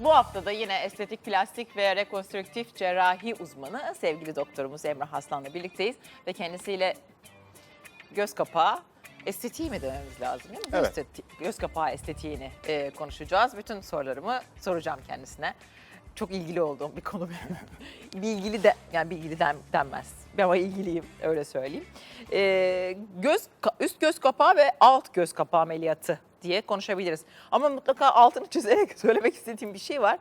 Bu hafta da yine estetik, plastik ve rekonstrüktif cerrahi uzmanı sevgili doktorumuz Emrah Aslan'la birlikteyiz. Ve kendisiyle göz kapağı estetiği mi dememiz lazım değil mi? Evet. esteti- göz kapağı estetiğini e, konuşacağız. Bütün sorularımı soracağım kendisine. Çok ilgili olduğum bir konu benim. bilgili de yani bilgili den, denmez. Ama ilgiliyim öyle söyleyeyim. E, göz üst göz kapağı ve alt göz kapağı ameliyatı diye konuşabiliriz. Ama mutlaka altını çizerek söylemek istediğim bir şey var.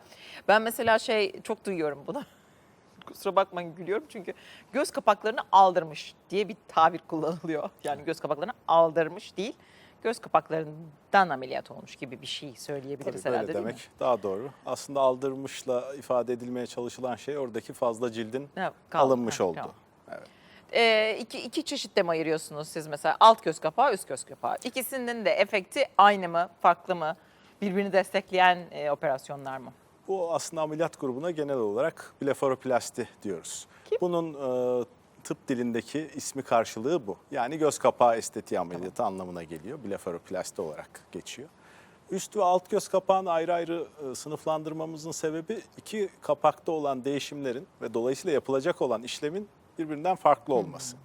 Ben mesela şey çok duyuyorum bunu. Kusura bakmayın gülüyorum çünkü göz kapaklarını aldırmış diye bir tabir kullanılıyor. Yani göz kapaklarını aldırmış değil, göz kapaklarından ameliyat olmuş gibi bir şey söyleyebiliriz Tabii herhalde böyle değil demek mi? daha doğru. Aslında aldırmışla ifade edilmeye çalışılan şey oradaki fazla cildin Ha, kaldı. alınmış Ha, oldu. tamam. Evet. Ee, iki, iki çeşitte mi ayırıyorsunuz siz mesela? Alt göz kapağı, üst göz kapağı. İkisinin de efekti aynı mı, farklı mı? Birbirini destekleyen e, operasyonlar mı? Bu aslında ameliyat grubuna genel olarak blefaroplasti diyoruz. Kim? Bunun e, tıp dilindeki ismi karşılığı bu. Yani göz kapağı estetiği ameliyatı anlamına geliyor. Blefaroplasti olarak geçiyor. Üst ve alt göz kapağını ayrı ayrı e, sınıflandırmamızın sebebi iki kapakta olan değişimlerin ve dolayısıyla yapılacak olan işlemin birbirinden farklı olması.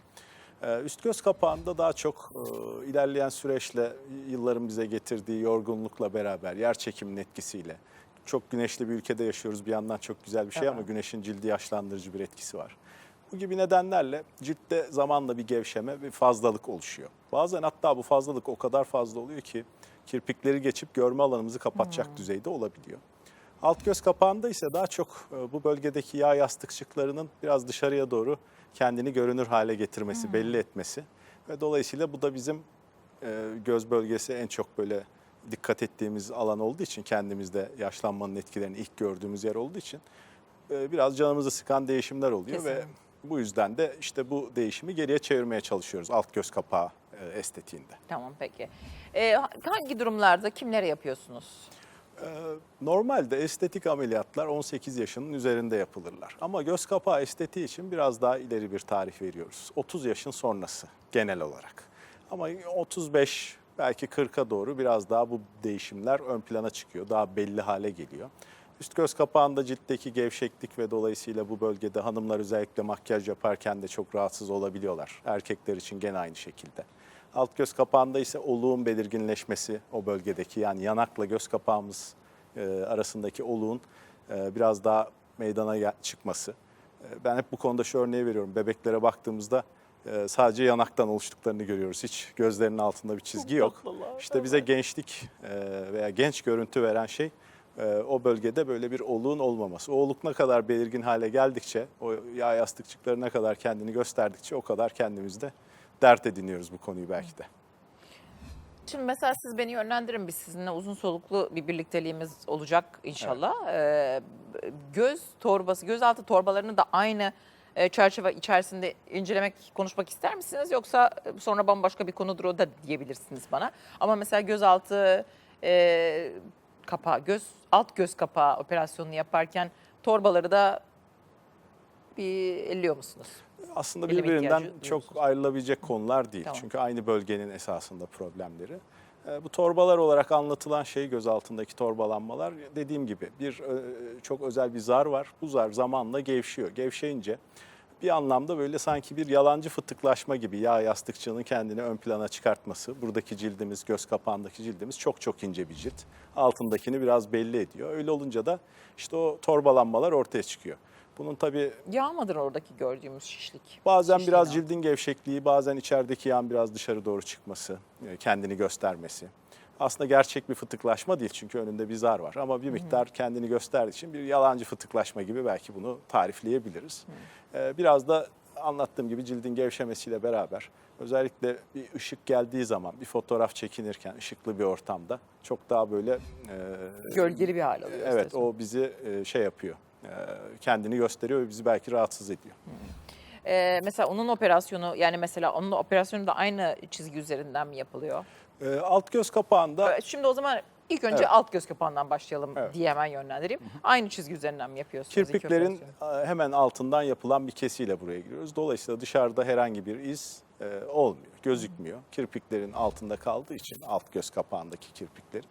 Ee, Üst göz kapağında daha çok e, ilerleyen süreçle, yılların bize getirdiği yorgunlukla beraber, yer çekiminin etkisiyle, çok güneşli bir ülkede yaşıyoruz bir yandan çok güzel bir şey ama güneşin cildi yaşlandırıcı bir etkisi var. Bu gibi nedenlerle ciltte zamanla bir gevşeme, bir fazlalık oluşuyor. Bazen hatta bu fazlalık o kadar fazla oluyor ki kirpikleri geçip görme alanımızı kapatacak düzeyde olabiliyor. Alt göz kapağında ise daha çok e, bu bölgedeki yağ yastıkçıklarının biraz dışarıya doğru kendini görünür hale getirmesi, belli etmesi ve dolayısıyla bu da bizim e, göz bölgesi en çok böyle dikkat ettiğimiz alan olduğu için kendimizde yaşlanmanın etkilerini ilk gördüğümüz yer olduğu için e, biraz canımızı sıkan değişimler oluyor ve Kesinlikle. bu yüzden de işte bu değişimi geriye çevirmeye çalışıyoruz alt göz kapağı estetiğinde. Tamam peki. Ee, hangi durumlarda kimlere yapıyorsunuz? Ee, Normalde estetik ameliyatlar 18 yaşının üzerinde yapılırlar. Ama göz kapağı estetiği için biraz daha ileri bir tarih veriyoruz. 30 yaşın sonrası genel olarak. Ama 35 belki 40'a doğru biraz daha bu değişimler ön plana çıkıyor. Daha belli hale geliyor. Üst göz kapağında ciltteki gevşeklik ve dolayısıyla bu bölgede hanımlar özellikle makyaj yaparken de çok rahatsız olabiliyorlar. Erkekler için gene aynı şekilde. Alt göz kapağında ise oluğun belirginleşmesi o bölgedeki yani yanakla göz kapağımız e, arasındaki oluğun e, biraz daha meydana çıkması. E, ben hep bu konuda şu örneği veriyorum. Bebeklere baktığımızda sadece yanaktan oluştuklarını görüyoruz. Hiç gözlerinin altında bir çizgi yok. İşte bize gençlik veya genç görüntü veren şey o bölgede böyle bir oluğun olmaması. O oluk ne kadar belirgin hale geldikçe, o yağ yastıkçıkları ne kadar kendini gösterdikçe o kadar kendimizde dert ediniyoruz bu konuyu belki de. Şimdi mesela siz beni yönlendirin biz sizinle uzun soluklu bir birlikteliğimiz olacak inşallah. Ee, göz torbası, gözaltı torbalarını da aynı e, çerçeve içerisinde incelemek, konuşmak ister misiniz? Yoksa e, sonra bambaşka bir konudur o da diyebilirsiniz bana. Ama mesela gözaltı e, kapağı, göz alt göz kapağı operasyonunu yaparken torbaları da bir elliyor musunuz? Aslında Eleme birbirinden çok ayrılabilecek konular değil. Tamam. Çünkü aynı bölgenin esasında problemleri. E, Bu torbalar olarak anlatılan şey göz altındaki torbalanmalar dediğim gibi bir e, çok özel bir zar var. Bu zar zamanla gevşiyor. Gevşeyince bir anlamda böyle sanki bir yalancı fıtıklaşma gibi yağ yastıkçığının kendini ön plana çıkartması. Buradaki cildimiz, göz kapağındaki cildimiz çok çok ince bir cilt. Altındakini biraz belli ediyor. Öyle olunca da işte o torbalanmalar ortaya çıkıyor. Bunun tabii Yağ mıdır oradaki gördüğümüz şişlik? Bazen Şişliğin biraz cildin gevşekliği, bazen içerideki yağın biraz dışarı doğru çıkması, e, kendini göstermesi. Aslında gerçek bir fıtıklaşma değil çünkü önünde bir zar var ama bir miktar kendini gösterdiği için bir yalancı fıtıklaşma gibi belki bunu tarifleyebiliriz. Ee, Biraz da anlattığım gibi cildin gevşemesiyle beraber özellikle bir ışık geldiği zaman bir fotoğraf çekinirken ışıklı bir ortamda çok daha böyle e, Gölgeli bir hal alıyor. Evet o bizi e, şey yapıyor. E, Kendini gösteriyor ve bizi belki rahatsız ediyor. Ee, mesela onun operasyonu yani mesela onun operasyonu da aynı çizgi üzerinden mi yapılıyor? E, Alt göz kapağında Ee, Şimdi o zaman ilk önce Evet. alt göz kapağından başlayalım Evet. diye hemen yönlendireyim. Aynı çizgi üzerinden mi yapıyorsunuz? kirpiklerin e, hemen altından yapılan bir kesiyle buraya giriyoruz. Dolayısıyla dışarıda herhangi bir iz e, olmuyor, gözükmüyor. Kirpiklerin altında kaldığı için alt göz kapağındaki kirpiklerin.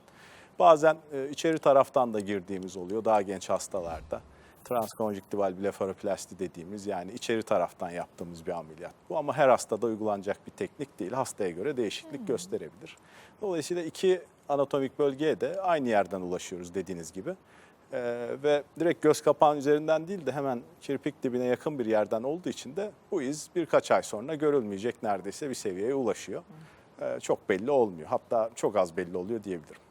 Bazen e, içeri taraftan da girdiğimiz oluyor daha genç hastalarda. Transkonjüktival blefaroplasti dediğimiz yani içeri taraftan yaptığımız bir ameliyat. Bu ama her hastada uygulanacak bir teknik değil. Hastaya göre değişiklik gösterebilir. Dolayısıyla iki anatomik bölgeye de aynı yerden ulaşıyoruz dediğiniz gibi. Ee, ve direkt göz kapağının üzerinden değil de hemen kirpik dibine yakın bir yerden olduğu için de bu iz birkaç ay sonra görülmeyecek neredeyse bir seviyeye ulaşıyor. Ee, çok belli olmuyor. Hatta çok az belli oluyor diyebilirim.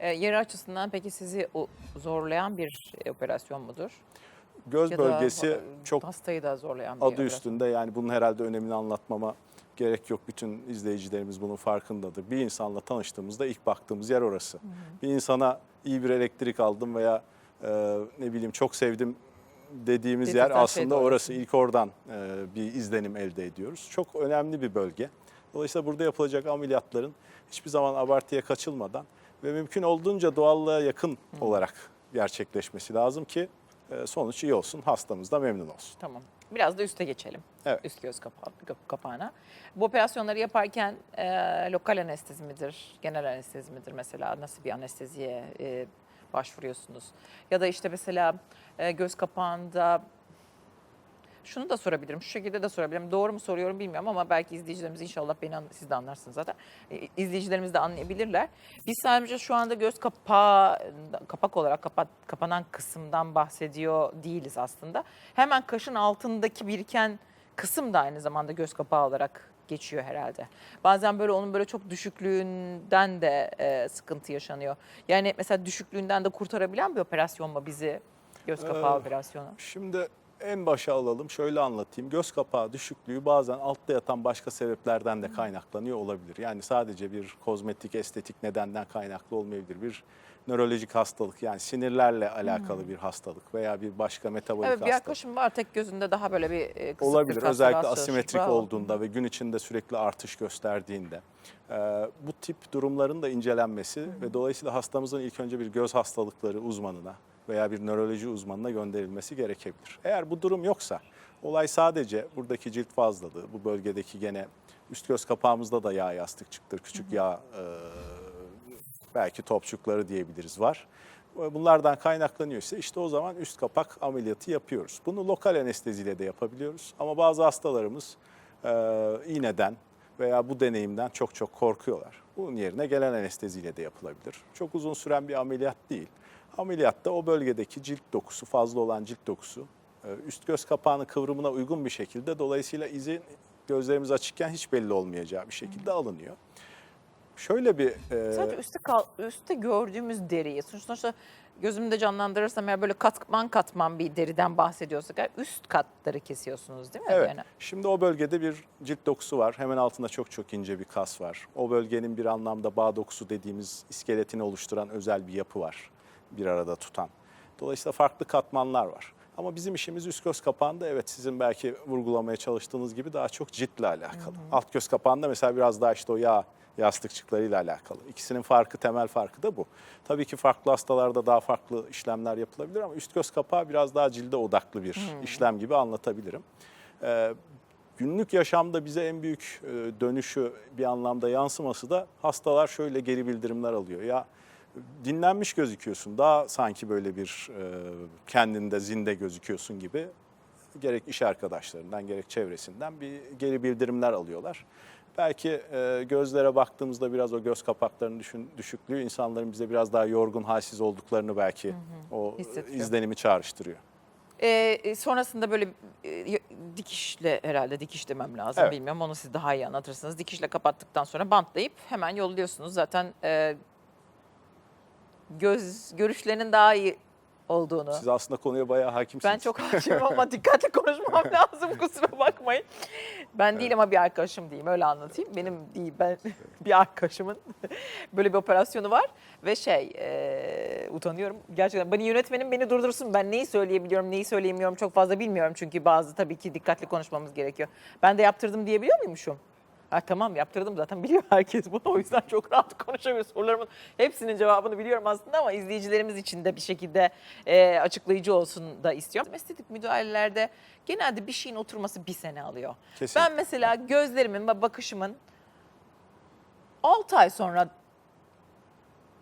E, yeri açısından peki sizi o zorlayan bir e, operasyon mudur? Göz Ya da bölgesi e, çok hastayı da zorlayan bir adı operasyon. üstünde yani bunun herhalde önemini anlatmama gerek yok. Bütün izleyicilerimiz bunun farkındadır. Bir insanla tanıştığımızda ilk baktığımız yer orası. Bir insana iyi bir elektrik aldım veya e, ne bileyim çok sevdim dediğimiz yer Dedirten şey aslında orası. İlk oradan e, bir izlenim elde ediyoruz. Çok önemli bir bölge. Dolayısıyla burada yapılacak ameliyatların hiçbir zaman abartıya kaçılmadan ve mümkün olduğunca doğallığa yakın olarak gerçekleşmesi lazım ki e, sonuç iyi olsun, hastamız da memnun olsun. Tamam. Biraz da üste geçelim. Evet. Üst göz kapağı, kap- kapağına. Bu operasyonları yaparken e, lokal anestezi midir, genel anestezi midir mesela? Nasıl bir anesteziye e, başvuruyorsunuz? Ya da işte mesela e, göz kapağında şunu da sorabilirim, şu şekilde de sorabilirim. Doğru mu soruyorum bilmiyorum ama belki izleyicilerimiz inşallah beni siz de anlarsınız zaten. E, İzleyicilerimiz de anlayabilirler. Biz sadece şu anda göz kapağı, kapak olarak kapat, kapanan kısımdan bahsediyor değiliz aslında. Hemen kaşın altındaki biriken kısım da aynı zamanda göz kapağı olarak geçiyor herhalde. Bazen böyle onun böyle çok düşüklüğünden de e, sıkıntı yaşanıyor. Yani mesela düşüklüğünden de kurtarabilen bir operasyon mu bizi göz kapağı Ee, operasyonu? Şimdi en başa alalım. Şöyle anlatayım. Göz kapağı düşüklüğü bazen altta yatan başka sebeplerden de kaynaklanıyor olabilir. Yani sadece bir kozmetik, estetik nedenden kaynaklı olmayabilir. Bir nörolojik hastalık yani sinirlerle alakalı bir hastalık veya bir başka metabolik Evet bir hastalık. yaklaşım var tek gözünde daha böyle bir e, kısık Olabilir. kırk Özellikle asimetrik. Bravo. olduğunda ve gün içinde sürekli artış gösterdiğinde. Ee, bu tip durumların da incelenmesi ve dolayısıyla hastamızın ilk önce bir göz hastalıkları uzmanına veya bir nöroloji uzmanına gönderilmesi gerekebilir. Eğer bu durum yoksa olay sadece buradaki cilt fazlalığı, bu bölgedeki gene üst göz kapağımızda da yağ yastıkçıktır, küçük yağ e, belki topçukları diyebiliriz var. Bunlardan kaynaklanıyorsa işte o zaman üst kapak ameliyatı yapıyoruz. Bunu lokal anesteziyle de yapabiliyoruz. Ama bazı hastalarımız e, iğneden veya bu deneyimden çok çok korkuyorlar. Bunun yerine gelen anesteziyle de yapılabilir. Çok uzun süren bir ameliyat değil. Ameliyatta o bölgedeki cilt dokusu, fazla olan cilt dokusu e, üst göz kapağının kıvrımına uygun bir şekilde dolayısıyla izin gözlerimiz açıkken hiç belli olmayacağı bir şekilde alınıyor. Şöyle bir e, Sadece üstte, kal, üstte gördüğümüz deriyi sonuçta gözümde canlandırırsam eğer böyle katman katman bir deriden bahsediyorsak eğer üst katları kesiyorsunuz değil mi? Evet. Yani Şimdi o bölgede bir cilt dokusu var. Hemen altında çok çok ince bir kas var. O bölgenin bir anlamda bağ dokusu dediğimiz iskeletini oluşturan özel bir yapı var. Bir arada tutan. Dolayısıyla farklı katmanlar var. Ama bizim işimiz üst göz kapağında evet sizin belki vurgulamaya çalıştığınız gibi daha çok ciltle alakalı. Alt göz kapağında mesela biraz daha işte o yağ yastıkçıklarıyla alakalı. İkisinin farkı, temel farkı da bu. Tabii ki farklı hastalarda daha farklı işlemler yapılabilir ama üst göz kapağı biraz daha cilde odaklı bir işlem gibi anlatabilirim. Ee, günlük yaşamda bize en büyük e, dönüşü bir anlamda yansıması da hastalar şöyle geri bildirimler alıyor. Ya dinlenmiş gözüküyorsun. Daha sanki böyle bir e, kendinde zinde gözüküyorsun gibi gerek iş arkadaşlarından gerek çevresinden bir geri bildirimler alıyorlar. Belki e, gözlere baktığımızda biraz o göz kapaklarının düşün, düşüklüğü insanların bize biraz daha yorgun, halsiz olduklarını belki o Hissettiriyor. izlenimi çağrıştırıyor. Ee, e, sonrasında böyle e, dikişle herhalde dikiş demem lazım Evet. bilmiyorum onu siz daha iyi anlatırsınız. Dikişle kapattıktan sonra bantlayıp hemen yolluyorsunuz. Zaten e, göz görüşlerinin daha iyi olduğunu. Siz aslında konuya bayağı hakimsiniz. Ben çok hakimim ama dikkatli konuşmam lazım kusura bakmayın. Ben değil ama bir arkadaşım diyeyim öyle anlatayım. Benim değil ben bir arkadaşımın böyle bir operasyonu var ve şey e, utanıyorum gerçekten. Beni yönetmenim beni durdursun ben neyi söyleyebiliyorum neyi söyleyemiyorum çok fazla bilmiyorum çünkü bazı tabii ki dikkatli konuşmamız gerekiyor. Ben de yaptırdım diyebiliyor muymuşum? Ha, tamam yaptırdım zaten biliyor herkes bunu o yüzden çok rahat konuşamıyor. Sorularımın hepsinin cevabını biliyorum aslında ama izleyicilerimiz için de bir şekilde e, açıklayıcı olsun da istiyorum. Estetik müdahalelerde genelde bir şeyin oturması bir sene alıyor. Kesinlikle. Ben mesela gözlerimin ve bakışımın 6 ay sonra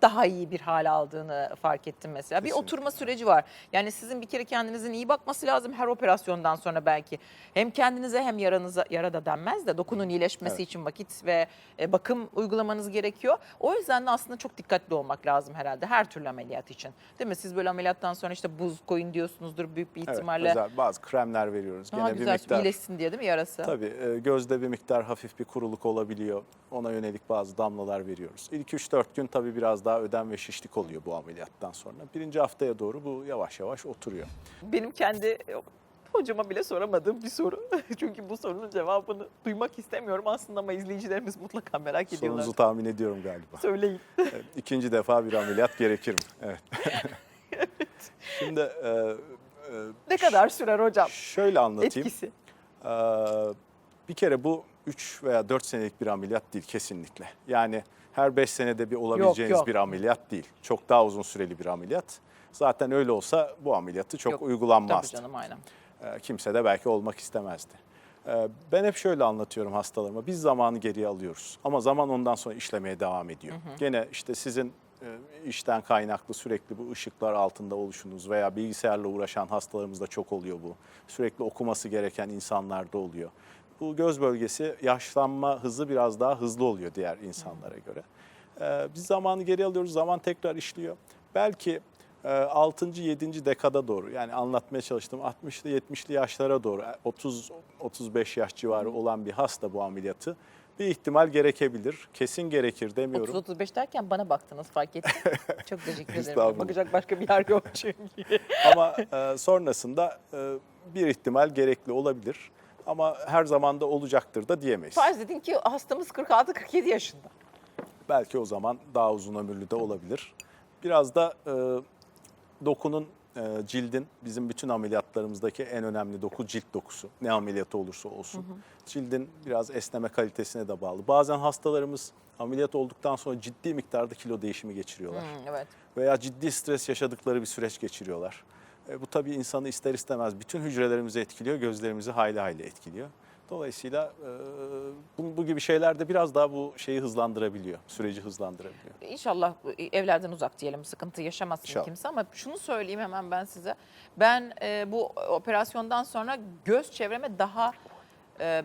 daha iyi bir hal aldığını fark ettim mesela. Bir Kesinlikle. oturma süreci var. Yani sizin bir kere kendinizin iyi bakması lazım her operasyondan sonra belki. Hem kendinize hem yaranıza, yara da denmez de dokunun iyileşmesi Evet. için vakit ve e, bakım uygulamanız gerekiyor. O yüzden de aslında çok dikkatli olmak lazım herhalde her türlü ameliyat için. Değil mi? Siz böyle ameliyattan sonra işte buz koyun diyorsunuzdur büyük bir Evet, ihtimalle. özel bazı kremler veriyoruz. Daha Gene bir güzel miktar iyileşsin diye değil mi yarası? Tabii e, gözde bir miktar hafif bir kuruluk olabiliyor. Ona yönelik bazı damlalar veriyoruz. İlk 3-4 gün tabii biraz daha ödem ve şişlik oluyor bu ameliyattan sonra. Birinci haftaya doğru bu yavaş yavaş oturuyor. Benim kendi hocama bile soramadığım bir soru. Çünkü bu sorunun cevabını duymak istemiyorum aslında ama izleyicilerimiz mutlaka merak ediyorlar. Sorunuzu tahmin ediyorum galiba. Söyleyin. Evet, İkinci defa bir ameliyat gerekir mi? Evet. Şimdi e, e, Ne kadar sürer hocam şöyle anlatayım. etkisi? Ee, bir kere bu 3 veya 4 senelik bir ameliyat değil kesinlikle. Yani her 5 senede bir olabileceğiniz yok. bir ameliyat değil. Çok daha uzun süreli bir ameliyat. Zaten öyle olsa bu ameliyatı çok Yok, Tabii uygulanmazdı. canım aynen. Ee, kimse de belki olmak istemezdi. Ee, ben hep şöyle anlatıyorum hastalarıma. Biz zamanı geriye alıyoruz ama zaman ondan sonra işlemeye devam ediyor. Gene işte sizin e, işten kaynaklı sürekli bu ışıklar altında oluşunuz veya bilgisayarla uğraşan hastalarımızda çok oluyor bu. Sürekli okuması gereken insanlarda oluyor. Bu göz bölgesi yaşlanma hızı biraz daha hızlı oluyor diğer insanlara göre. Ee, biz zamanı geri alıyoruz, zaman tekrar işliyor. Belki e, 6. 7. dekada doğru yani anlatmaya çalıştım 60'lı 70'li yaşlara doğru 30-35 yaş civarı olan bir hasta bu ameliyatı bir ihtimal gerekebilir. Kesin gerekir demiyorum. 30-35 derken bana baktınız fark ettim. Çok teşekkür ederim. Bakacak başka bir yer yok çünkü. Ama e, sonrasında e, bir ihtimal gerekli olabilir. Ama her zaman da olacaktır da diyemeyiz. Farz edin ki hastamız 46-47 yaşında. Belki o zaman daha uzun ömürlü de olabilir. Biraz da e, dokunun, e, cildin bizim bütün ameliyatlarımızdaki en önemli doku cilt dokusu. Ne ameliyatı olursa olsun. Cildin biraz esneme kalitesine de bağlı. Bazen hastalarımız ameliyat olduktan sonra ciddi miktarda kilo değişimi geçiriyorlar. Hmm, evet. Veya ciddi stres yaşadıkları bir süreç geçiriyorlar. E, bu tabii insanı ister istemez bütün hücrelerimizi etkiliyor, gözlerimizi hayli hayli etkiliyor. Dolayısıyla e, bu, bu gibi şeyler de biraz daha bu şeyi hızlandırabiliyor, süreci hızlandırabiliyor. İnşallah evlerden uzak diyelim sıkıntı yaşamasın İnşallah. kimse ama şunu söyleyeyim hemen ben size. Ben e, bu operasyondan sonra göz çevreme daha e,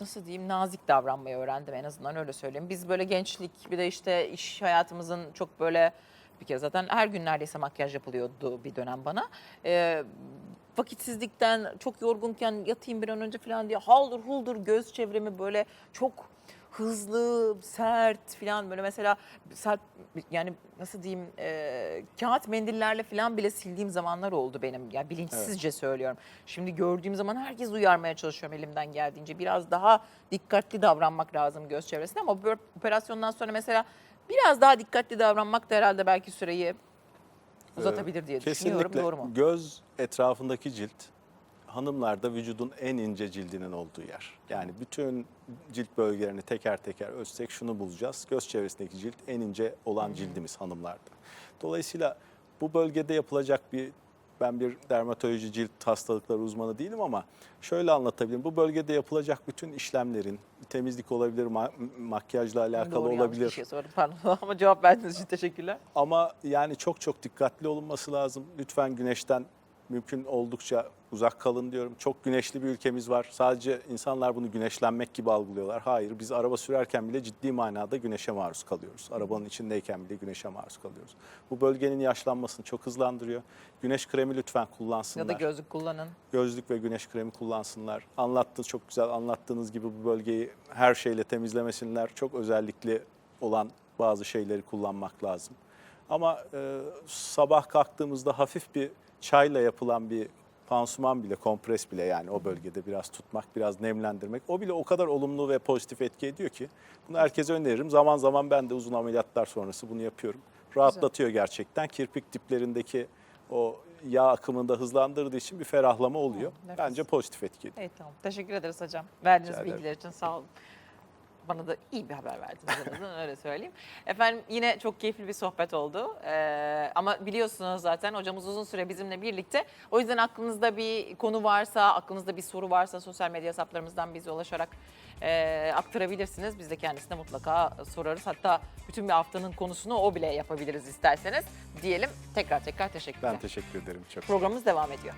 nasıl diyeyim nazik davranmayı öğrendim en azından öyle söyleyeyim. Biz böyle gençlik bir de işte iş hayatımızın çok böyle bir kere zaten her gün neredeyse makyaj yapılıyordu bir dönem bana. E, vakitsizlikten çok yorgunken yatayım bir an önce falan diye haldır huldur göz çevremi böyle çok hızlı, sert falan böyle mesela sert yani nasıl diyeyim e, kağıt mendillerle falan bile sildiğim zamanlar oldu benim. Yani bilinçsizce söylüyorum. Şimdi gördüğüm zaman herkes uyarmaya çalışıyorum elimden geldiğince. Biraz daha dikkatli davranmak lazım göz çevresine ama bu operasyondan sonra mesela biraz daha dikkatli davranmak da herhalde belki süreyi uzatabilir diye düşünüyorum. Kesinlikle Doğru mu? göz etrafındaki cilt hanımlarda vücudun en ince cildinin olduğu yer. Yani bütün cilt bölgelerini teker teker ölçsek şunu bulacağız. Göz çevresindeki cilt en ince olan cildimiz hanımlarda. Dolayısıyla bu bölgede yapılacak bir ben bir dermatoloji cilt hastalıkları uzmanı değilim ama şöyle anlatabilirim. Bu bölgede yapılacak bütün işlemlerin temizlik olabilir, ma- makyajla alakalı Doğru, olabilir. Bir şey sordum pardon ama cevap verdiğiniz için teşekkürler. Ama yani çok çok dikkatli olunması lazım. Lütfen güneşten mümkün oldukça uzak kalın diyorum. Çok güneşli bir ülkemiz var. Sadece insanlar bunu güneşlenmek gibi algılıyorlar. Hayır, biz araba sürerken bile ciddi manada güneşe maruz kalıyoruz. Arabanın içindeyken bile güneşe maruz kalıyoruz. Bu bölgenin yaşlanmasını çok hızlandırıyor. Güneş kremi lütfen kullansınlar. Ya da gözlük kullanın. Gözlük ve güneş kremi kullansınlar. Anlattınız çok güzel anlattığınız gibi bu bölgeyi her şeyle temizlemesinler. Çok özellikli olan bazı şeyleri kullanmak lazım. Ama e, sabah kalktığımızda hafif bir çayla yapılan bir pansuman bile, kompres bile yani o bölgede biraz tutmak, biraz nemlendirmek o bile o kadar olumlu ve pozitif etki ediyor ki bunu herkese öneririm. Zaman zaman ben de uzun ameliyatlar sonrası bunu yapıyorum. Rahatlatıyor gerçekten. Kirpik diplerindeki o yağ akımını da hızlandırdığı için bir ferahlama oluyor. nefes. Bence pozitif etki ediyor. Evet tamam. Teşekkür ederiz hocam. Verdiğiniz bilgiler için sağ olun. Bana da iyi bir haber verdiniz en azından öyle söyleyeyim. Efendim yine çok keyifli bir sohbet oldu. Ee, ama biliyorsunuz zaten hocamız uzun süre bizimle birlikte. O yüzden aklınızda bir konu varsa, aklınızda bir soru varsa sosyal medya hesaplarımızdan bize ulaşarak e, aktarabilirsiniz. Biz de kendisine mutlaka sorarız. Hatta bütün bir haftanın konusunu o bile yapabiliriz isterseniz. Diyelim tekrar tekrar teşekkürler. Ben teşekkür ederim çok. Programımız devam ediyor.